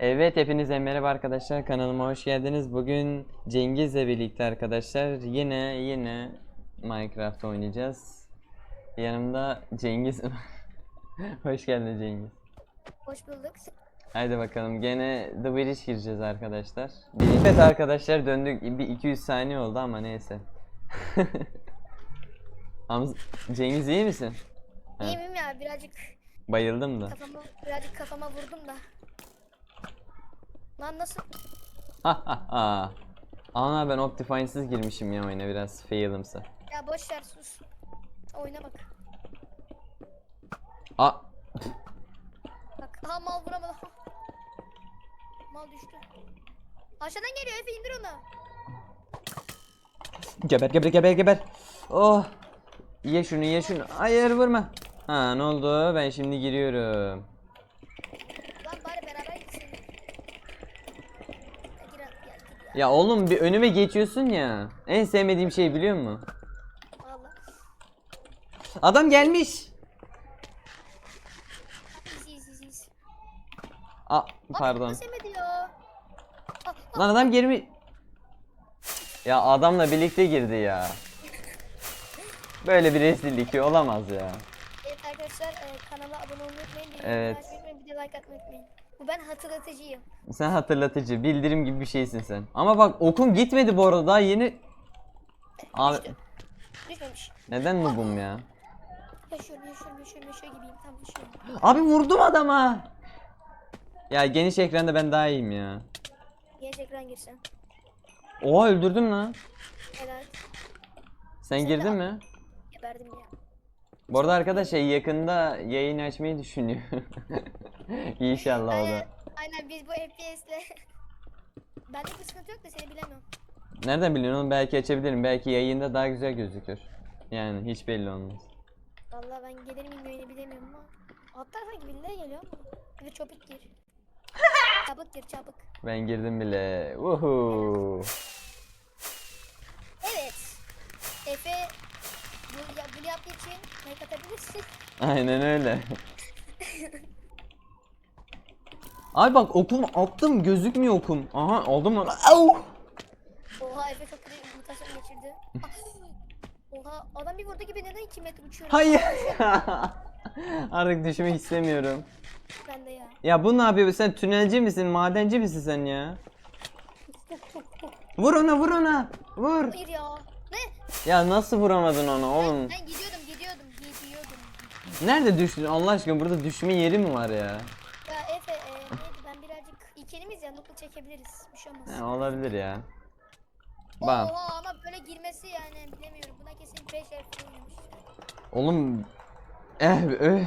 Evet hepinize merhaba arkadaşlar kanalıma hoş geldiniz. Bugün Cengiz'le birlikte arkadaşlar yine yine Minecraft oynayacağız. Yanımda Cengiz Hoş geldin Cengiz. Hoş bulduk. Haydi bakalım gene The Bridge gireceğiz arkadaşlar. Evet arkadaşlar döndük bir 200 saniye oldu ama neyse. Hamza, Cengiz iyi misin? İyiyim ya birazcık Bayıldım da. kafama birazcık kafama vurdum da. Lan nasıl? Ana ben Optifine'siz girmişim ya oyuna biraz fail'ımsa. Ya boş ver sus. Oyuna bak. Aa Bak aha mal vuramadım. Mal düştü. Aşağıdan geliyor Efe indir onu. Geber geber geber geber. Oh. Ye şunu ye şunu. Hayır vurma. Ha ne oldu? Ben şimdi giriyorum. Lan bari beraber gitsin. Ya gir at, ya oğlum bir önüme geçiyorsun ya. En sevmediğim şey biliyor musun? Valla. Adam gelmiş. İz iz iz iz. Aa Lan pardon. Ya? Ah, ah, Lan adam geri mi? Ya adamla birlikte girdi ya. Böyle bir rezillik olamaz ya. Evet arkadaşlar e, kanala abone olmayı unutmayın. Evet. de like atmayı unutmayın. Bu ben hatırlatıcıyım. Sen hatırlatıcı, bildirim gibi bir şeysin sen. Ama bak okum gitmedi bu arada daha yeni. Abi. Düşmemiş. neden noobum ya? Yaşıyorum yaşıyorum yaşıyorum yaşıyor gibiyim tam yaşıyorum. Abi vurdum adama. Ya geniş ekranda ben daha iyiyim ya. Genç ekran girsen. Oha öldürdüm lan. Helal. Sen girdin mi? Geberdim ya. Bu arada arkadaşlar yakında yayın açmayı düşünüyor. İnşallah o da. aynen biz bu FPS'le Bende bir sıkıntı yok da seni bilemiyorum. Nereden biliyorsun oğlum? Belki açabilirim. Belki yayında daha güzel gözükür. Yani hiç belli olmaz. Vallahi ben gelir miyim yayını bilemiyorum ama. Hatta sanki birileri geliyor ama. Bir de çabuk gir. çabuk gir çabuk. Ben girdim bile. Uhu. Evet. Efe bunu yaptığı için like atabilirsin. Aynen öyle. Abi bak okum attım gözükmüyor okum. Aha aldım lan. Au! Oha Efe çok bir mutasyon geçirdi. Ah! Oha adam bir vurdu gibi neden 2 metre uçuyor? Hayır. Artık düşmek istemiyorum. Ben de ya. Ya bu ne yapıyor? Sen tünelci misin? Madenci misin sen ya? Vur ona vur ona. Vur. Hayır ya. Ya nasıl vuramadın ona oğlum? Ben gidiyordum gidiyordum gidiyordum. Nerede düştün? Allah aşkına burada düşme yeri mi var ya? Ya Efe e, neydi ben birazcık ikilimiz ya nokta çekebiliriz. Bir şey olmaz. Ha, olabilir ya. Bam. Oha ama böyle girmesi yani bilemiyorum. Buna kesin 5 harf oynamış. Oğlum. Eh, öh.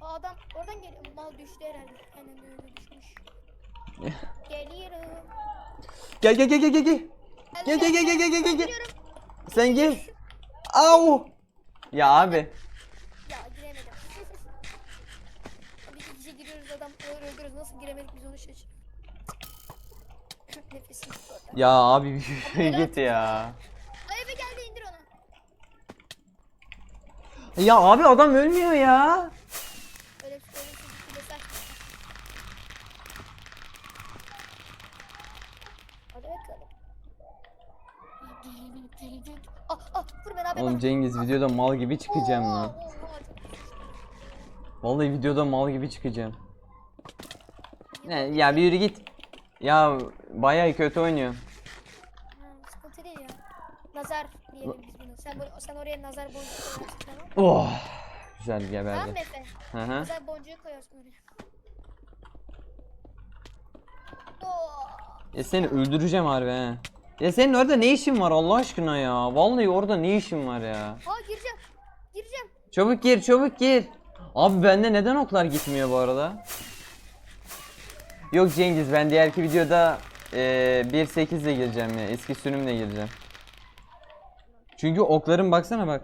Aa, adam oradan geliyor. Mal düştü herhalde. Aynen öyle düşmüş. Geliyorum. Gel gel gel gel gel gel. Gel gel gel gel gel gel gel. Geliyorum. Sen gel. Au. Ya abi. Ya giremedim. Biz iki kişi giriyoruz adam öyle öldürüyoruz. Nasıl giremedik biz onu şaşır. Nefesim orada. Ya abi git ya. Ay eve geldi indir onu. Ya abi adam ölmüyor ya. Öyle öyle bir şey saçma. Hadi bakalım. Ah ah vur beraber Oğlum bak. Cengiz videoda mal gibi çıkacağım lan. Vallahi videoda mal gibi çıkacağım. Ne ya bir yürü git. Ya bayağı kötü oynuyor. Sıkıntı değil ya. Nazar diyelim biz bunu. Sen, bu- sen oraya nazar boncuğu koyarsın tamam mı? Oh. Güzel Tamam mı geberdi. Efe? Hı hı. Nazar boncuğu koyarsın oraya. Oh. Ya seni öldüreceğim harbi he. Ya senin orada ne işin var Allah aşkına ya? Vallahi orada ne işin var ya? Aa gireceğim. Gireceğim. Çabuk gir, çabuk gir. Abi bende neden oklar gitmiyor bu arada? Yok Cengiz ben diğerki videoda eee 1.8 ile gireceğim ya. Eski sürümle gireceğim. Çünkü okların baksana bak.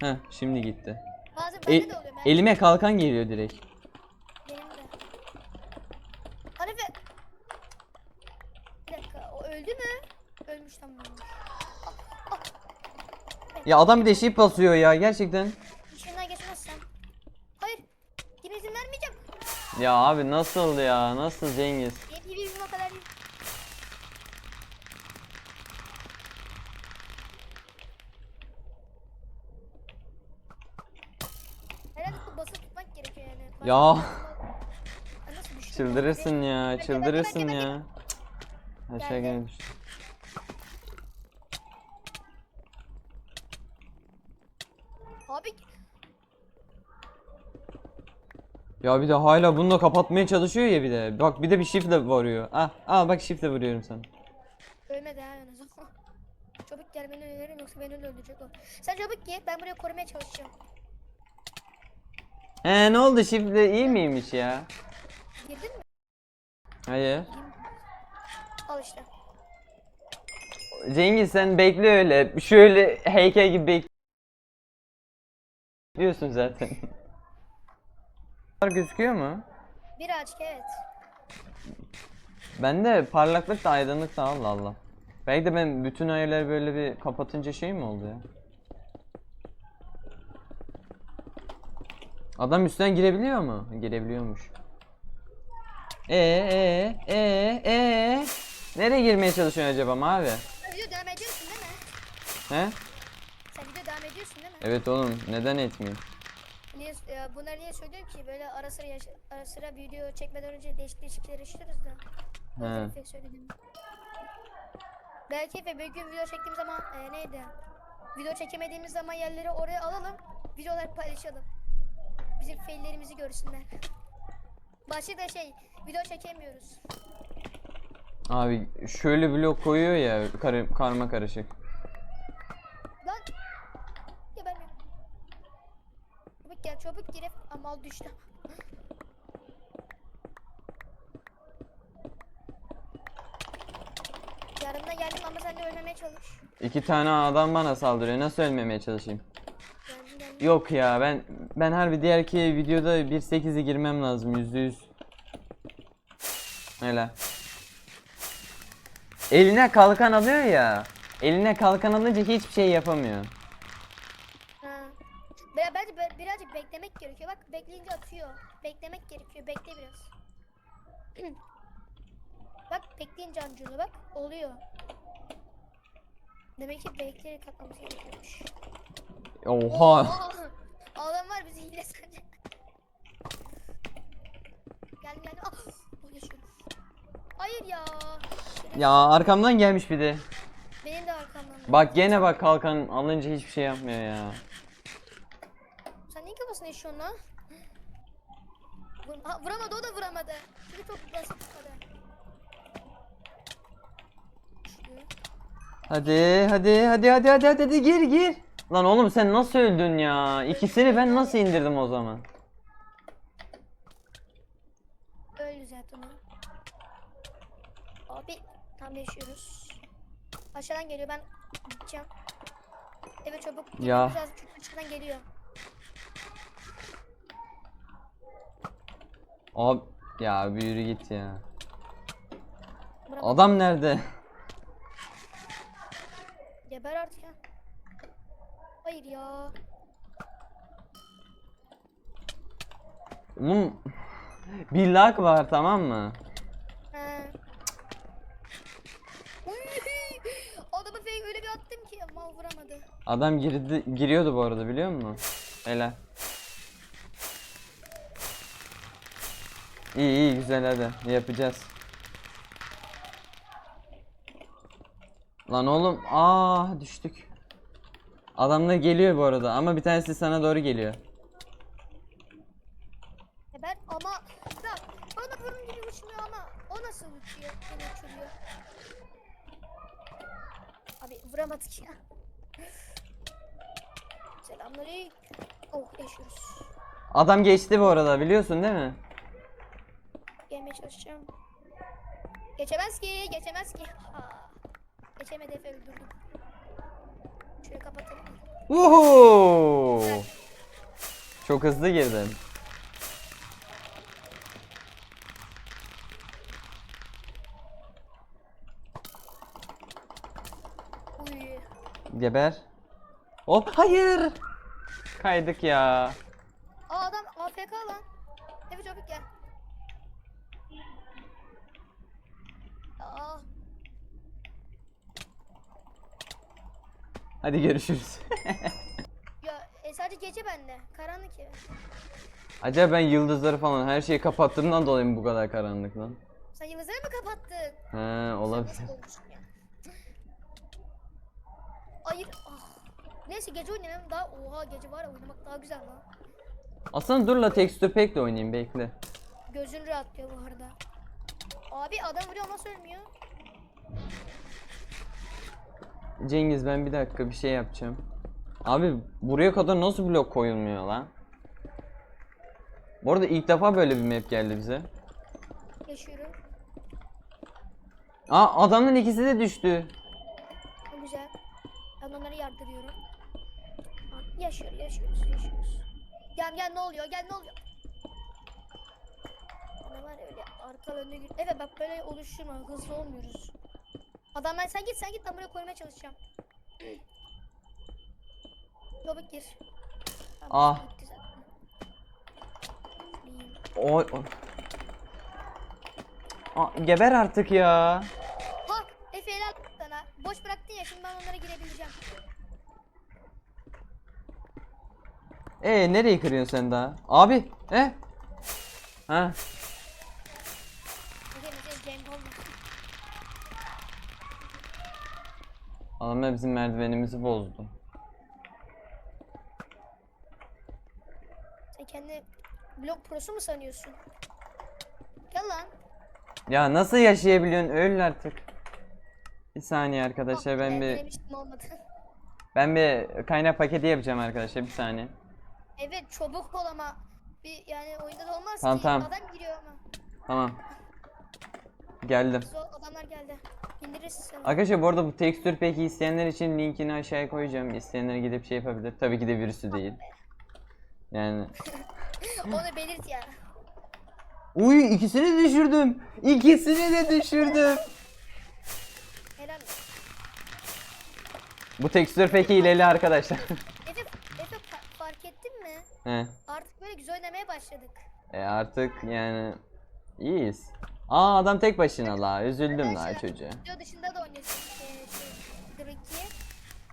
Heh şimdi gitti. Bazen E- bende de oluyor. Ben elime kalkan geliyor direkt. Benim de. Hanife. Bir dakika o öldü mü? Ölmüş tamam. Ya adam bir de şip basıyor ya gerçekten. İçinden geçmezsem. Hayır. Kim izin vermiyor? gelmeyeceğim. Ya abi nasıl ya? Nasıl Cengiz? Yedi bir o kadar değil. Herhalde bu basıp tutmak gerekiyor yani. Basıp Ya. Ay, nasıl düştüm ya? Çıldırırsın ya, çıldırırsın ya. Cık. Aşağı Geldi. gene düştü. Abi Ya bir de hala bunu da kapatmaya çalışıyor ya bir de. Bak bir de bir shiftle vuruyor. Ah, al bak shiftle vuruyorum sana. ölmedi ha en azından. Çabuk gel beni öldürürüm yoksa beni de öldürecek o. Sen çabuk gel ben buraya korumaya çalışacağım. He ne oldu shiftle iyi miymiş ya? Girdin mi? Hayır. Al işte. Cengiz sen bekle öyle. Şöyle heykel gibi bekliyorsun zaten. gözüküyor mu? Birazcık evet. Bende parlaklık da aydınlık da Allah Allah. Belki de ben bütün ayarları böyle bir kapatınca şey mi oldu ya? Adam üstten girebiliyor mu? Girebiliyormuş. E e e e Nereye girmeye çalışıyorsun acaba mavi? Sen video devam ediyorsun değil mi? He? Sen video devam ediyorsun değil mi? Evet oğlum neden etmeyeyim? Niye, e, bunları niye söylüyorum ki böyle ara sıra yaş- ara sıra video çekmeden önce değişik değişik şeyler yaşıyoruz da. He. Efe söyledim. Belki Efe bir gün video çektiğim zaman e, neydi? Video çekemediğimiz zaman yerleri oraya alalım. Videolar paylaşalım. Bizim faillerimizi görsünler. Başlıkta şey video çekemiyoruz. Abi şöyle blok koyuyor ya karı, karma karışık. Lan gebermiyorum. Çabuk gel çabuk gir. Amal düştü. Yarına geldim ama sen de ölmemeye çalış. İki tane adam bana saldırıyor. Nasıl ölmemeye çalışayım? Geldim geldim. Yok ya ben ben harbi diğerki videoda 1.8'e girmem lazım yüzde yüz. Öyle. Eline kalkan alıyor ya. Eline kalkan alınca hiçbir şey yapamıyor. Ha. Be- Bence be- birazcık beklemek gerekiyor. Bak bekleyince atıyor. Beklemek gerekiyor. Bekle biraz. bak bekleyince amcalı bak oluyor. Demek ki bekleyerek atmamız gerekiyormuş. Oha. Adam var bizi hile sanacak. Geldim geldim. Ah. Hayır ya. Ya arkamdan gelmiş bir de. Benim de arkamdan. Bak gene bak kalkan alınca hiçbir şey yapmıyor ya. Lan? Vur- ha, vuramadı o da vuramadı. Çünkü çok basit tutmadı. Hadi hadi hadi hadi hadi hadi, hadi gir gir. Lan oğlum sen nasıl öldün ya? İkisini ben nasıl indirdim o zaman? Öldü zaten o. Abi tam yaşıyoruz. Aşağıdan geliyor ben gideceğim. Evet çabuk. Ya. lazım Çünkü aşağıdan geliyor. Abi ya bir yürü git ya. Bırak Adam nerede? geber artık ya. Hayır ya. Oğlum bir lag var tamam mı? He. Adamı fake öyle bir attım ki mal vuramadı. Adam girdi giriyordu bu arada biliyor musun? Helal. İyi iyi güzel hadi yapacağız. Lan oğlum aa düştük. Adamlar geliyor bu arada ama bir tanesi sana doğru geliyor. Geber ama da bana burun gibi uçmuyor ama o nasıl uçuyor? Yine uçuruyor. Abi vuramadık ya. Selamünaleyküm. Oh yaşıyoruz. Adam geçti bu arada biliyorsun değil mi? Gelmeye çalışacağım. Geçemez ki, geçemez ki. Ha. Geçemedi Efe öldürdüm. Şöyle kapatalım. Woohoo! Çok hızlı girdim. Uy. Geber. Hop hayır. Kaydık ya. Aa adam AFK lan. Evet çabuk gel. Aa, Hadi görüşürüz. ya e, sadece gece bende. Karanlık ya. Acaba ben yıldızları falan her şeyi kapattığımdan dolayı mı bu kadar karanlık lan? Sen yıldızları mı kapattın? He olabilir. Nasıl ya? Hayır. Ah. Neyse gece oynayalım daha. Oha gece var ya oynamak daha güzel lan. Aslında dur la tekstür pack de oynayayım bekle. Gözün rahatlıyor bu arada. Abi adam vuruyor ama ölmüyor. Cengiz ben bir dakika bir şey yapacağım. Abi buraya kadar nasıl blok koyulmuyor lan? Bu arada ilk defa böyle bir map geldi bize. Yaşıyorum. Aa adamın ikisi de düştü. O güzel. Ben onları yardırıyorum. Yaşıyor, yaşıyoruz, yaşıyoruz. Gel gel ne oluyor? Gel ne oluyor? Var öyle arka önüne gir. Evet bak böyle oluşturma. Hızlı olmuyoruz. Adam ben sen git sen git ben buraya koymaya çalışacağım. Çabuk gir. Tamam, Ah. gitti zaten. İyiyim. O, o- Aa, geber artık ya. Ha Efe helal sana. Boş bıraktın ya şimdi ben onlara girebileceğim. Ee nereyi kırıyorsun sen daha? Abi, e? Ha, Efe bize cenk olmasın. Adamlar bizim merdivenimizi bozdu. Sen kendi blok prosu mu sanıyorsun? Gel lan. Ya nasıl yaşayabiliyorsun? Öl artık. Bir saniye arkadaşlar ben Ben bir denemiştim olmadı. ben bir kaynak paketi yapacağım arkadaşlar bir saniye. evet çabuk ol ama bir yani oyunda da olmaz Tamam, ki. tamam. Adam giriyor ama. Tamam. Geldim. Zor adamlar geldi. İndirirsin sen. Arkadaşlar bu arada bu tekstür peki isteyenler için linkini aşağıya koyacağım. İsteyenler gidip şey yapabilir. Tabii ki de virüsü değil. Yani Onu belirt ya. Uy ikisini düşürdüm. İkisini de düşürdüm. Helal. Bu tekstür peki hileli arkadaşlar. Efe, Efe fa- fark ettin mi? He. Artık böyle güzel oynamaya başladık. E artık yani iyiyiz. Aa adam tek başına la. Üzüldüm la çocuğa. Video dışında da oynasın. Ee, şey.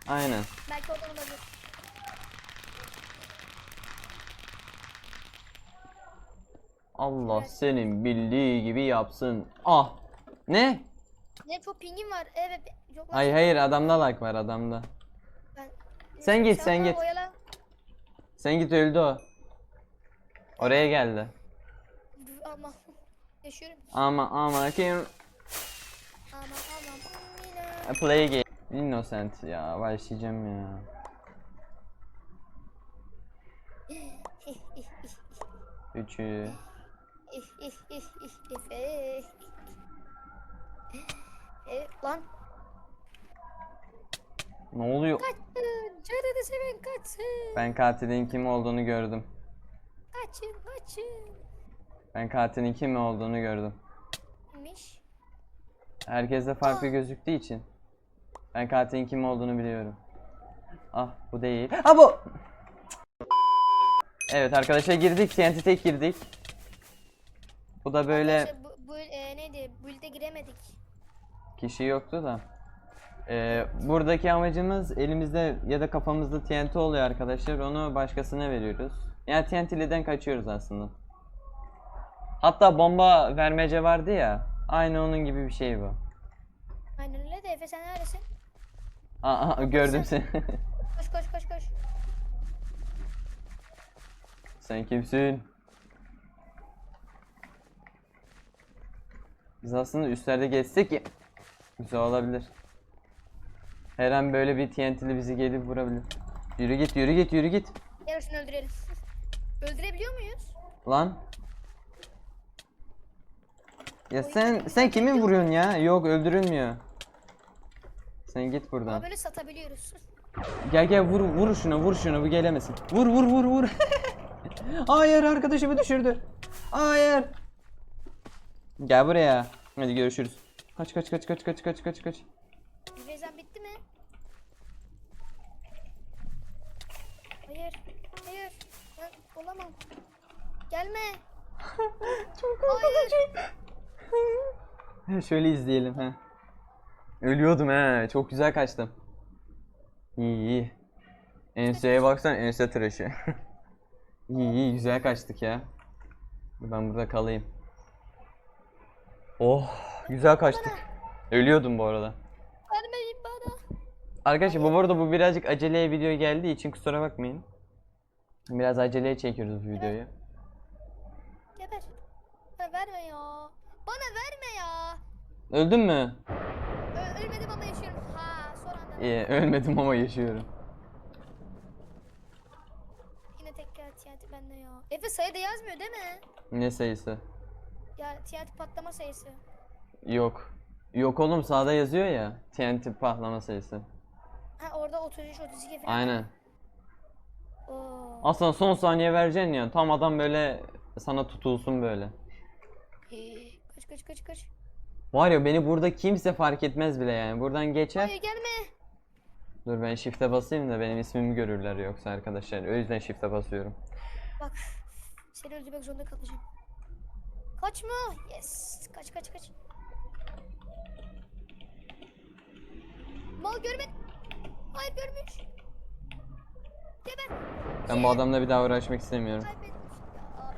Aynen. Belki oradan olabilir. Allah senin bildiği gibi yapsın. Ah. Ne? Ne çok pingim var. Evet. Çok Hayır hayır adamda lag var adamda. Ben... Sen git, sen git. Oyala. Sen git öldü o. Oraya geldi. Ama Ama ama kim Ama ama yine. play game innocent ya başlayacağım ya. Üçü. E, lan Ne oluyor? kaçın. Canını seven kaçın. Ben katilin kim olduğunu gördüm. Kaçın kaçın. Ben katilin kim olduğunu gördüm. Miş. Herkes de farklı Aa. gözüktüğü için. Ben katilin kim olduğunu biliyorum. Ah bu değil. Ha bu. Evet arkadaşlar girdik. TNT tek girdik. Bu da böyle Arkadaşlar bu, bu e, neydi? Build'e giremedik. kişi yoktu da. Ee, buradaki amacımız elimizde ya da kafamızda TNT oluyor arkadaşlar. Onu başkasına veriyoruz. Yani TNT'liden kaçıyoruz aslında. Hatta bomba vermece vardı ya. Aynı onun gibi bir şey bu. Aynen öyle de Efe sen neredesin? Aa, aa, gördüm seni. Koş koş koş koş. Sen kimsin? Biz aslında üstlerde geçsek ya- güzel olabilir. Her an böyle bir TNT'li bizi gelip vurabilir. Yürü git, yürü git, yürü git. Şunu öldürelim. Öldürebiliyor muyuz? Lan. Ya sen sen kimi vuruyorsun ya? Yok öldürülmüyor. Sen git Ama buradan. böyle satabiliyoruz. Gel gel vur vur şuna vur şuna bu gelemesin. Vur vur vur vur. Hayır arkadaşımı düşürdü. Hayır. Gel buraya. Hadi görüşürüz. Kaç kaç kaç kaç kaç kaç kaç kaç. Rezan bitti mi? Hayır. Hayır. Ben olamam. Gelme. Hayır. Şöyle izleyelim he. Ölüyordum he. Çok güzel kaçtım. İyi iyi. Enseye baksan ense tıraşı. iyi iyi güzel kaçtık ya. Ben burada kalayım. Oh güzel kaçtık. Ölüyordum bu arada. Vermeyin bana. Arkadaşlar bu arada bu birazcık aceleye video geldiği için kusura bakmayın. Biraz aceleye çekiyoruz bu videoyu. Geber. Verme ya. Bana verme ya. Öldün mü? Ö- ölmedim ama yaşıyorum. Ha son anda. İyi ölmedim ama yaşıyorum. Yine tekrar TNT bende ya. Efe sayı da yazmıyor değil mi? Ne sayısı? Ya TNT patlama sayısı. Yok. Yok oğlum sağda yazıyor ya. TNT patlama sayısı. Ha orada 33 32 falan. Aynen. Oo. Aslında son saniye vereceksin ya. Tam adam böyle sana tutulsun böyle. Kaç kaç kaç. Var ya beni burada kimse fark etmez bile yani. Buradan geçer. Hayır gelme. Dur ben shift'e basayım da benim ismimi görürler yoksa arkadaşlar. O yüzden shift'e basıyorum. Bak. Seni öldürmek zorunda kalacağım. Kaçma. Yes. Kaç kaç kaç. Mal görmedi. Hayır görmüş. Geber. Ben bu adamla bir daha uğraşmak istemiyorum. Kaybetmiş. Ya abi.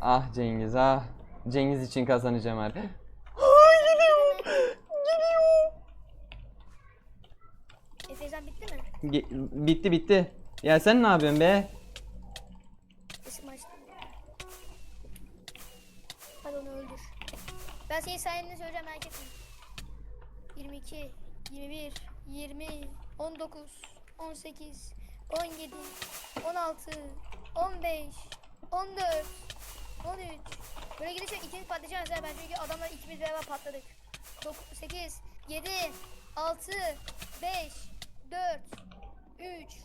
Ah Cengiz ah. Cengiz için kazanacağım artık. Efecan bitti mi? Ge- bitti bitti. Ya sen ne yapıyorsun be? Resim açtım. Hadi onu öldür. Ben senin sayende söyleyeceğim merak etme. 22, 21, 20, 19, 18, 17, 16, 15, 14, 13. Böyle gidince ikimiz patlayacağız ya ben çünkü adamlar ikimiz beraber patladık. 9, 8, 7, 6, 5, 4, 3,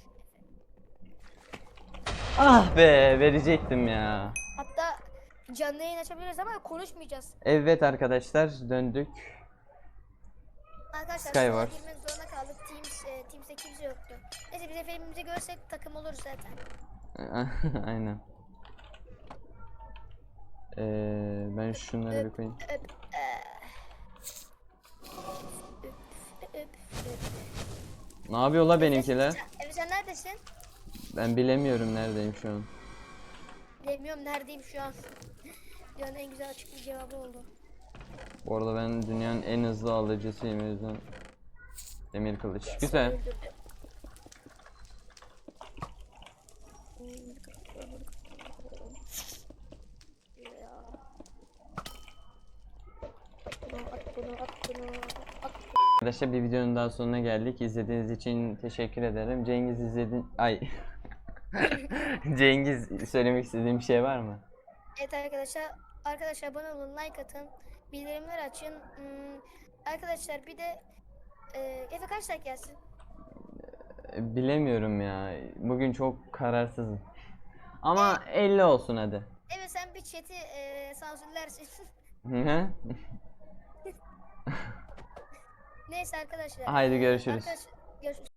Ah be verecektim ya. Hatta canlı yayın açabiliriz ama konuşmayacağız. Evet arkadaşlar döndük. Arkadaşlar Skywars. sonra girmek zorunda kaldık. Teams, e, Teams'te kimse yoktu. Neyse biz efendimizi görsek takım oluruz zaten. Aynen. Ee, ben şunları bir koyayım. Ne yapıyor la benimkiler? Efe sen neredesin? Ben bilemiyorum neredeyim şu an. Bilmiyorum neredeyim şu an. Dünyanın en güzel açık bir cevabı oldu. Bu arada ben dünyanın en hızlı alıcısıyım o yüzden. Demir kılıç. Güzel. Öldürdüm. Ya. At bunu, at bunu, at bunu, at Arkadaşlar bir videonun daha sonuna geldik. İzlediğiniz için teşekkür ederim. Cengiz izledin... Ay. Cengiz söylemek istediğim bir şey var mı? Evet arkadaşlar, arkadaşlar abone olun, like atın, bildirimler açın. Hmm, arkadaşlar bir de e, Efe kaç like gelsin? Bilemiyorum ya. Bugün çok kararsızım. Ama 50 olsun hadi. Evet sen bir chat'i e, sansürlersin. Hı? Neyse arkadaşlar. Haydi görüşürüz. arkadaş- görüşürüz.